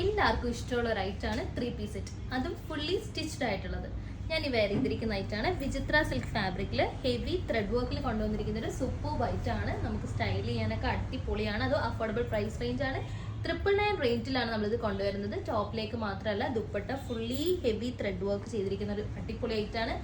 എല്ലാവർക്കും ഇഷ്ടമുള്ള ഒരു ഐറ്റാണ് ത്രീ പീസ് സെറ്റ് അതും ഫുള്ളി സ്റ്റിച്ച്ഡ് ആയിട്ടുള്ളത്. ഞാൻ ഈ വെയർ ഐറ്റാണ് വിചിത്ര സിൽക്ക് ഫാബ്രിക്കിൽ ഹെവി ത്രെഡ് വർക്കിൽ കൊണ്ടുവന്നിരിക്കുന്ന ഒരു സൂപ്പർ വൈറ്റ് ആണ്. നമുക്ക് സ്റ്റൈൽ ചെയ്യാനൊക്കെ അടിപൊളിയാണ്. അത് അഫോർഡബിൾ പ്രൈസ് റേഞ്ച് ആണ്. ട്രിപ്പിൾ നയൻ റേഞ്ചിലാണ് നമ്മളിത് കൊണ്ടുവരുന്നത്. ടോപ്പിലേക്ക് മാത്രമല്ല dupatta fully heavy thread work ചെയ്തിരിക്കുന്ന ഒരു അടിപൊളി ഐറ്റാണ്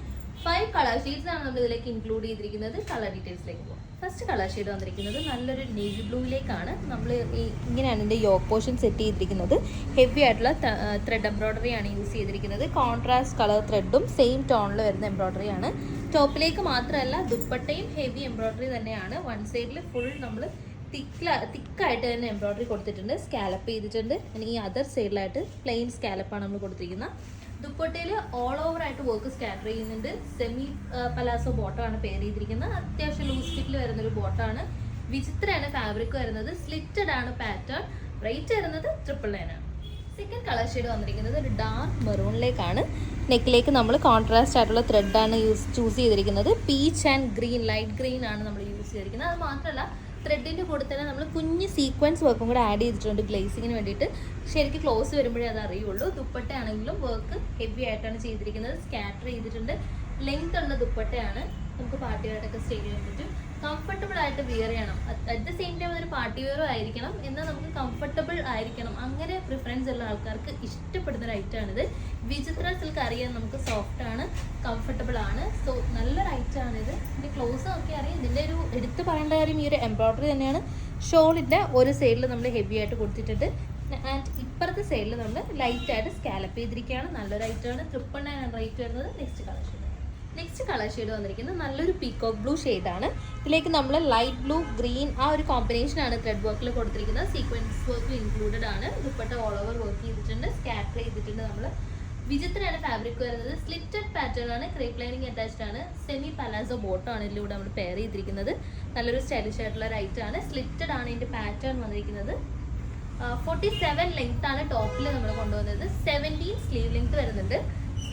ഫൈവ് കളർ ഷെയ്ഡ്സ് ആണ് നമ്മൾ ഇതിലേക്ക് ഇൻക്ലൂഡ് ചെയ്തിരിക്കുന്നത് കളർ ഡീറ്റെയിൽസിലേക്ക് പോകും ഫസ്റ്റ് കളർ ഷെയ്ഡ് വന്നിരിക്കുന്നത് നല്ലൊരു നേവി ബ്ലൂയിലേക്കാണ് നമ്മൾ ഈ ഇങ്ങനെയാണ് ഇതിന്റെ യോക്ക് പോർഷൻ സെറ്റ് ചെയ്തിരിക്കുന്നത്. ഹെവി ആയിട്ടുള്ള ത്രെഡ് എംബ്രോയ്ഡറി ആണ് യൂസ് ചെയ്തിരിക്കുന്നത്. കോൺട്രാസ്റ്റ് കളർ ത്രെഡും സെയിം ടോണിൽ വരുന്ന എംബ്രോയ്ഡറി ആണ്. ടോപ്പിലേക്ക് മാത്രമല്ല ദുപ്പട്ടയും ഹെവി എംബ്രോയ്ഡറി തന്നെയാണ്. വൺ സൈഡിൽ ഫുൾ നമ്മൾ തിക്ക തിക്കായിട്ട് തന്നെ എംബ്രോയ്ഡറി കൊടുത്തിട്ടുണ്ട്. സ്കാലപ്പ് ചെയ്തിട്ടുണ്ട്. ഇനി ഈ അതർ സൈഡിലായിട്ട് പ്ലെയിൻ സ്കാലപ്പാണ് നമ്മൾ കൊടുത്തിരിക്കുന്നത് ദുപ്പട്ടയിൽ ഓൾ ഓവർ ആയിട്ട് വർക്ക് സ്കാറ്റർ ചെയ്യുന്നുണ്ട്. സെമി പലാസോ ബോട്ടമാണ് പെയർ ചെയ്തിരിക്കുന്നത് അത്യാവശ്യം ലൂസ് ഫിറ്റിൽ വരുന്ന ഒരു ബോട്ടാണ് വിചിത്രയാണ് ഫാബ്രിക് വരുന്നത്. സ്ലിറ്റഡ് ആണ് പാറ്റേൺ റേറ്റ് വരുന്നത് ട്രിപ്പിൾ ആണ്. സെക്കൻഡ് കളർ ഷെയ്ഡ് വന്നിരിക്കുന്നത് ഒരു ഡാർക്ക് മെറൂണിലേക്കാണ് നെക്കിലേക്ക് നമ്മൾ കോൺട്രാസ്റ്റ് ആയിട്ടുള്ള ത്രെഡാണ് യൂസ് ചൂസ് ചെയ്തിരിക്കുന്നത്. Peach and green light green ആണ് നമ്മൾ യൂസ് ചെയ്തിരിക്കുന്നത് അത് മാത്രമല്ല ത്രെഡിന്റെ കൂടെ തന്നെ നമ്മൾ കുഞ്ഞ് സീക്വൻസ് വർക്കും കൂടെ ആഡ് ചെയ്തിട്ടുണ്ട് ഗ്ലേസിങ്ങിന് വേണ്ടിയിട്ട്. ശരിക്കും ക്ലോസ് വരുമ്പോഴേ അത് അറിയുള്ളൂ. ദുപ്പട്ട ആണെങ്കിലും വർക്ക് ഹെവി ആയിട്ടാണ് ചെയ്തിരിക്കുന്നത്. സ്കാറ്റർ ചെയ്തിട്ടുണ്ട്. ലെങ്ത് ഉള്ള ദുപ്പട്ടയാണ് നമുക്ക് പാർട്ടിയായിട്ടൊക്കെ സ്റ്റേ ചെയ്യാൻ പറ്റും കംഫർട്ടബിൾ ആയിട്ട് വിയർ ചെയ്യണം. അറ്റ് ദ സെയിം ടൈം അതൊരു പാർട്ടി വെയറും ആയിരിക്കണം. എന്നാൽ നമുക്ക് കംഫർട്ടബിൾ ആയിരിക്കണം. അങ്ങനെ പ്രിഫറൻസ് ഉള്ള ആൾക്കാർക്ക് ഇഷ്ടപ്പെടുന്ന ഒരു ഐറ്റമാണിത് വിചിത്ര സിൽക്ക് അറിയാം നമുക്ക് സോഫ്റ്റ് ആണ് കംഫർട്ടബിൾ ആണ്. സോ നല്ലൊരു ഐറ്റമാണ് ഇത് ഇതിന്റെ ക്ലോസ് ഒക്കെ അറിയാം. ഇതിന്റെ ഒരു എടുത്തു പറയേണ്ട കാര്യം ഈ ഒരു എംബ്രോയ്ഡറി തന്നെയാണ്. ഷോളിന്റെ ഒരു സൈഡിൽ നമ്മൾ ഹെവി ആയിട്ട് കൊടുത്തിട്ടുണ്ട്. ആൻഡ് ഇപ്പുറത്തെ സൈഡിൽ നമ്മൾ ലൈറ്റ് ആയിട്ട് സ്കാലപ്പ് ചെയ്തിരിക്കുകയാണ്. നല്ലൊരു ഐറ്റമാണ് ട്രിപ്പിൾ നയൻ റേറ്റ് വരുന്നത്. നെക്സ്റ്റ് കളർ കളർ ഷെയ്ഡ് വന്നിരിക്കുന്നത് നല്ലൊരു പീക്കോക്ക് ബ്ലൂ ആണ്. ഇതിലേക്ക് നമ്മൾ ലൈറ്റ് ബ്ലൂ ഗ്രീൻ ആ ഒരു കോമ്പിനേഷനാണ് ത്രെഡ് വർക്കിൽ കൊടുത്തിരിക്കുന്നത്. സീക്വൻസ് വർക്ക് ഇൻക്ലൂഡഡ് ആണ്. ദുപ്പട്ട ഓൾ ഓവർ വർക്ക് ചെയ്തിട്ടുണ്ട്. സ്കാറ്റർ ചെയ്തിട്ടുണ്ട് നമ്മൾ വിചിത്രയാണ് ഫാബ്രിക് വരുന്നത്. സ്ലിറ്റഡ് പാറ്റേൺ ആണ്. ക്രേപ്പ് ലൈനിങ് അറ്റാച്ച്ഡ് ആണ്. സെമി പലാസോ ബോട്ടം ആണ് ഇതിലൂടെ നമ്മൾ പെയർ ചെയ്തിരിക്കുന്നത്. നല്ലൊരു സ്റ്റൈലിഷ് ആയിട്ടുള്ള ഐറ്റം ആണ്. സ്ലിറ്റഡ് ആണ് ഇതിന്റെ പാറ്റേൺ വന്നിരിക്കുന്നത്. ഫോർട്ടി സെവൻ ലെങ്ത് ആണ് ടോപ്പിൽ നമ്മൾ കൊണ്ടുവന്നത്. സെവന്റീൻ സ്ലീവ് ലെങ്ത് വരുന്നുണ്ട്.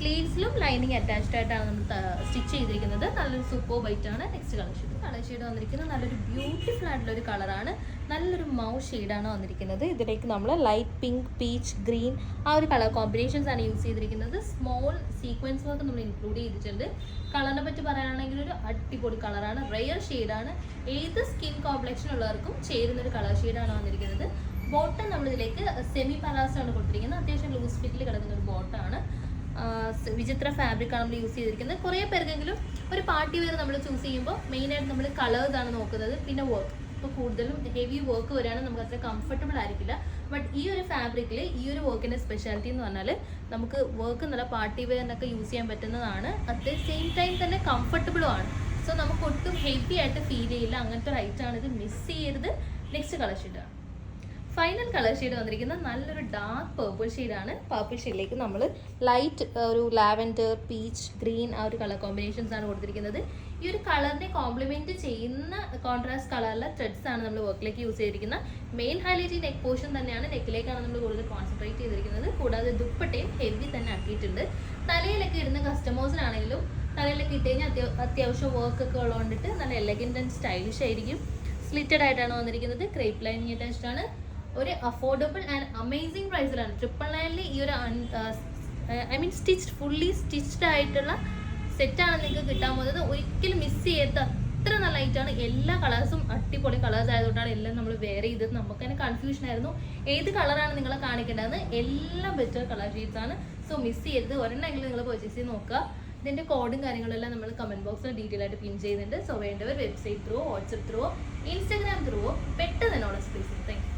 സ്ലീവ്സിലും ലൈനിങ് അറ്റാച്ച്ഡ് ആയിട്ടാണ് നമ്മൾ സ്റ്റിച്ച് ചെയ്തിരിക്കുന്നത്. നല്ലൊരു സൂപ്പർ വൈറ്റ് ആണ്. Next colour shade colour shade വന്നിരിക്കുന്നത് നല്ലൊരു ബ്യൂട്ടിഫുൾ ആയിട്ടുള്ള ഒരു കളറാണ് നല്ലൊരു മൗ ഷെയ്ഡാണ് വന്നിരിക്കുന്നത്. ഇതിലേക്ക് നമ്മൾ ലൈറ്റ് പിങ്ക് പീച്ച് ഗ്രീൻ ആ ഒരു കളർ കോമ്പിനേഷൻസ് ആണ് യൂസ് ചെയ്തിരിക്കുന്നത്. സ്മോൾ സീക്വൻസ് വർക്ക് നമ്മൾ ഇൻക്ലൂഡ് ചെയ്തിട്ടുണ്ട്. കളറിനെ പറ്റി പറയുകയാണെങ്കിൽ ഒരു അടിപൊളി കളറാണ് റെയർ ഷെയ്ഡാണ് ഏത് സ്കിൻ കോംപ്ലക്ഷൻ ഉള്ളവർക്കും ചേരുന്ന ഒരു കളർ ഷെയ്ഡാണ് വന്നിരിക്കുന്നത്. ബോട്ടം നമ്മളിതിലേക്ക് സെമി പലാസോ ആണ് കൊടുത്തിരിക്കുന്നത്. അത്യാവശ്യം ലൂസ് ഫിറ്റിൽ വിചിത്ര ഫാബ്രിക് ആണ് നമ്മൾ യൂസ് ചെയ്തിരിക്കുന്നത്. കുറേ പേർക്കെങ്കിലും ഒരു പാർട്ടി വെയർ നമ്മൾ ചൂസ് ചെയ്യുമ്പോൾ മെയിനായിട്ട് നമ്മൾ കളേഴ്സ് ആണ് നോക്കുന്നത്. പിന്നെ വർക്ക് ഇപ്പോൾ കൂടുതലും ഹെവി വർക്ക് വരികയാണെങ്കിൽ നമുക്ക് അത്ര കംഫർട്ടബിൾ ആയിരിക്കില്ല. ബട്ട് ഈ ഒരു ഫാബ്രിക്കിൽ ഈ ഒരു വർക്കിന്റെ സ്പെഷ്യാലിറ്റി എന്ന് പറഞ്ഞാൽ നമുക്ക് വർക്ക് നല്ല പാർട്ടി വെയറിനൊക്കെ യൂസ് ചെയ്യാൻ പറ്റുന്നതാണ്. അറ്റ് ദ സെയിം ടൈം തന്നെ കംഫർട്ടബിളും ആണ്. സോ നമുക്ക് ഒട്ടും ഹെവി ആയിട്ട് ഫീൽ ചെയ്യില്ല. അങ്ങനത്തെ ഒരു ഐറ്റമാണ് ഇത് മിസ് ചെയ്യരുത്. നെക്സ്റ്റ് കളക്ഷൻ ഷീറ്റാണ് ഫൈനൽ കളർ ഷെയ്ഡ് വന്നിരിക്കുന്ന നല്ലൊരു ഡാർക്ക് പേർപ്പിൾ ഷെയ്ഡാണ് പേർപ്പിൾ ഷെയ്ഡിലേക്ക് നമ്മൾ ലൈറ്റ് ഒരു ലാവൻഡർ പീച്ച് ഗ്രീൻ ആ ഒരു കളർ കോമ്പിനേഷൻസ് ആണ് കൊടുത്തിരിക്കുന്നത്. ഈ ഒരു കളറിനെ കോംപ്ലിമെന്റ് ചെയ്യുന്ന കോൺട്രാസ്റ്റ് കളറിലെ ത്രെഡ്സ് ആണ് നമ്മൾ വർക്കിലേക്ക് യൂസ് ചെയ്തിരിക്കുന്നത് മെയിൻ ഹൈലൈറ്റ് നെക്ക് പോർഷൻ തന്നെയാണ്. നെക്കിലേക്കാണ് നമ്മൾ കൂടുതൽ കോൺസെൻട്രേറ്റ് ചെയ്തിരിക്കുന്നത്. കൂടാതെ ദുപ്പട്ടയും ഹെവി തന്നെ ആക്കിയിട്ടുണ്ട്. തലയിലൊക്കെ ഇടുന്ന കസ്റ്റമേഴ്സിനാണെങ്കിലും തലയിലൊക്കെ ഇട്ട് കഴിഞ്ഞാൽ അത്യാ അത്യാവശ്യം വർക്ക് ഒക്കെ ഉള്ളതുകൊണ്ടിട്ട് നല്ല എലഗന്റ് ആൻഡ് സ്റ്റൈലിഷ് ആയിരിക്കും. സ്ലിറ്റഡ് ആയിട്ടാണ് വന്നിരിക്കുന്നത്. ക്രേപ്പ് ലൈനിങ് അറ്റാച്ച്ഡ് ആണ്. ഒരു അഫോർഡബിൾ ആൻഡ് അമേസിങ് പ്രൈസിലാണ് ട്രിപ്പിൾ നയനിൽ ഈ ഒരു I mean stitched fully stitched ആയിട്ടുള്ള സെറ്റാണ് നിങ്ങൾക്ക് കിട്ടാൻ പോകുന്നത്. ഒരിക്കലും മിസ് ചെയ്യരുത്. അത്ര നല്ല ഐറ്റമാണ് എല്ലാ കളേഴ്സും അടിപൊളി കളേഴ്സ് ആയതുകൊണ്ടാണ് എല്ലാം നമ്മൾ വെയർ ചെയ്തത്. നമുക്ക് തന്നെ കൺഫ്യൂഷൻ ആയിരുന്നു. ഏത് കളറാണ് നിങ്ങളെ കാണിക്കേണ്ടതെന്ന്? എല്ലാം ബെറ്റർ കളർ ഷീറ്റ്സ് ആണ്. സോ മിസ് ചെയ്യരുത്. ഒരെണ്ണമെങ്കിലും നിങ്ങൾ പർച്ചേസ് ചെയ്ത് നോക്കുക. ഇതിന്റെ കോഡും കാര്യങ്ങളെല്ലാം നമ്മൾ കമന്റ് ബോക്സിൽ ഡീറ്റെയിൽ ആയിട്ട് പിൻ ചെയ്യുന്നുണ്ട്. സോ വേണ്ടവർ website through WhatsApp through Instagram through പെട്ടെന്ന് തന്നെ ഓർഡർ സ്പേസ് താങ്ക്